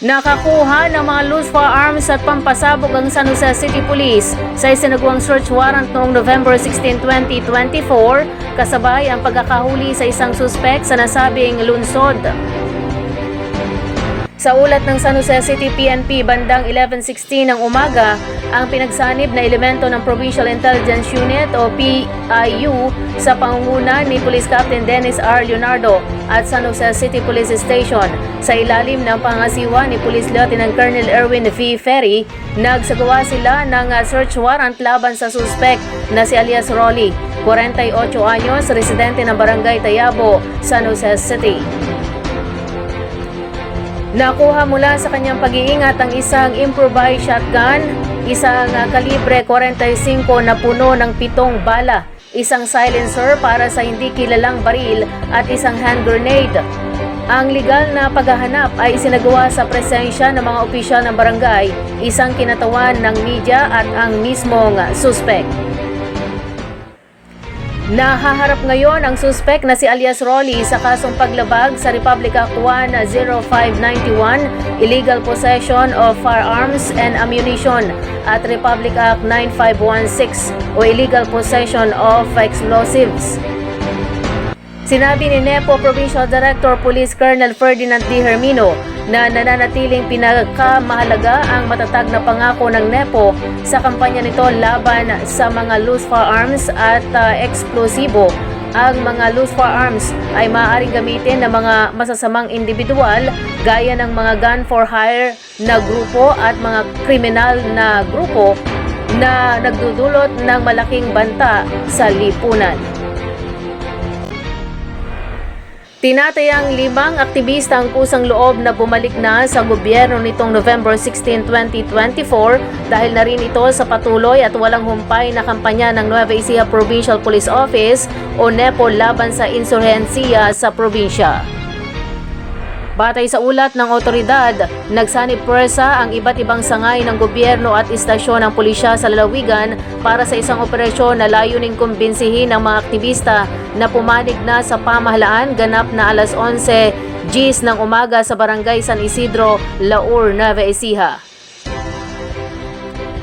Nakakuha ng mga loose firearms at pampasabog ang San Jose City Police sa isinagawang search warrant noong November 16, 2024 kasabay ang pagkakahuli sa isang suspek sa nasabing lunsod. Sa ulat ng San Jose City PNP bandang 11.16 ng umaga, ang pinagsanib na elemento ng Provincial Intelligence Unit o PIU sa pangunguna ni Police Captain Dennis R. Leonardo at San Jose City Police Station sa ilalim ng pangasiwa ni Police Lieutenant Colonel Erwin V. Ferry, nagsagawa sila ng uh, search warrant laban sa suspek na si alias Rolly, 48 anyos, residente ng Barangay Tayabo, San Jose City. Nakuha mula sa kanyang pag-iingat ang isang improvised shotgun, isang uh, kalibre 45 na puno ng pitong bala, isang silencer para sa hindi kilalang baril at isang hand grenade. Ang legal na paghahanap ay isinagawa sa presensya ng mga opisyal ng barangay, isang kinatawan ng media at ang mismong suspect. Nahaharap ngayon ang suspek na si alias Rolly sa kasong paglabag sa Republic Act 1 0591, illegal possession of firearms and ammunition at Republic Act 9516 o illegal possession of explosives. Sinabi ni NEPO Provincial Director Police Colonel Ferdinand D. Hermino na nananatiling pinakamahalaga ang matatag na pangako ng NEPO sa kampanya nito laban sa mga loose firearms at uh, eksplosibo. Ang mga loose firearms ay maaaring gamitin ng mga masasamang individual gaya ng mga gun for hire na grupo at mga kriminal na grupo na nagdudulot ng malaking banta sa lipunan. Tinatayang limang aktivista ang kusang loob na bumalik na sa gobyerno nitong November 16, 2024 dahil na rin ito sa patuloy at walang humpay na kampanya ng Nueva Ecija Provincial Police Office o NEPO laban sa insurhensiya sa probinsya. Batay sa ulat ng otoridad, nagsanib pwersa ang iba't ibang sangay ng gobyerno at istasyon ng pulisya sa lalawigan para sa isang operasyon na layuning kumbinsihin ang mga aktivista na pumanig na sa pamahalaan ganap na alas 11 Gs ng umaga sa barangay San Isidro, Laur, Nueva Ecija.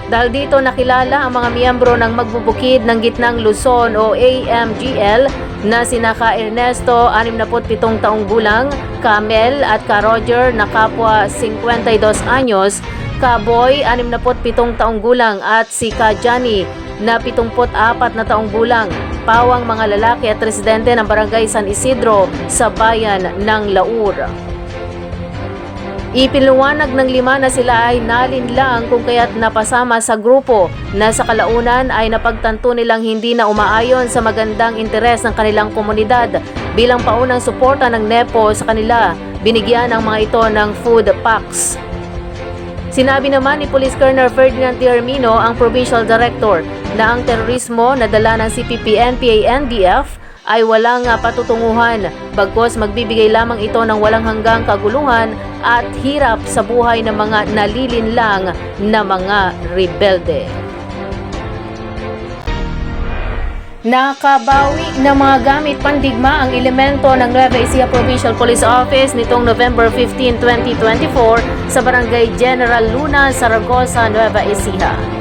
Dahil dito nakilala ang mga miyembro ng Magbubukid ng Gitnang Luzon o AMGL na sina Ka Ernesto, 67 taong gulang, Kamel at Ka Roger na kapwa 52 anyos, Ka Boy, 67 taong gulang at si Ka Johnny na 74 na taong gulang, pawang mga lalaki at residente ng Barangay San Isidro sa bayan ng Laur. Ipinluwanag ng lima na sila ay nalinlang kung kaya't napasama sa grupo na sa kalaunan ay napagtanto nilang hindi na umaayon sa magandang interes ng kanilang komunidad bilang paunang suporta ng NEPO sa kanila. Binigyan ang mga ito ng food packs. Sinabi naman ni Police Colonel Ferdinand D. Hermino, ang Provincial Director, na ang terorismo na dala ng CPP-NPA-NDF ay walang patutunguhan bagkos magbibigay lamang ito ng walang hanggang kaguluhan at hirap sa buhay ng mga nalilinlang na mga rebelde. Nakabawi ng mga gamit pandigma ang elemento ng Nueva Ecija Provincial Police Office nitong November 15, 2024 sa Barangay General Luna, Saragosa, Nueva Ecija.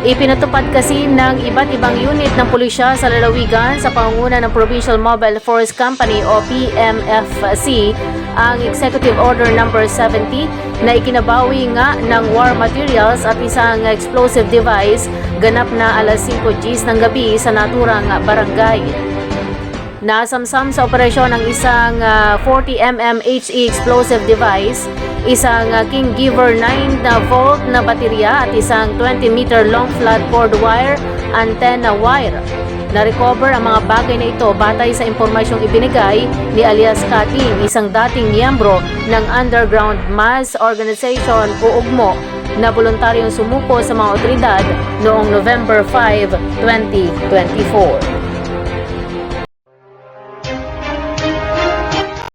Ipinatupad kasi ng iba't ibang unit ng pulisya sa lalawigan sa pangunguna ng Provincial Mobile Force Company o PMFC ang Executive Order Number 70 na ikinabawi nga ng war materials at isang explosive device ganap na alas 5 Gs ng gabi sa naturang barangay. Nasamsam sa operasyon ng isang ah, 40mm HE explosive device, isang ah, King Giver 9 na volt na baterya at isang 20 meter long flat cord wire antenna wire. Na-recover ang mga bagay na ito batay sa impormasyong ibinigay ni alias Kating, isang dating miyembro ng Underground Mass Organization o UGMO na voluntaryong sumuko sa mga otoridad noong November 5, 2024.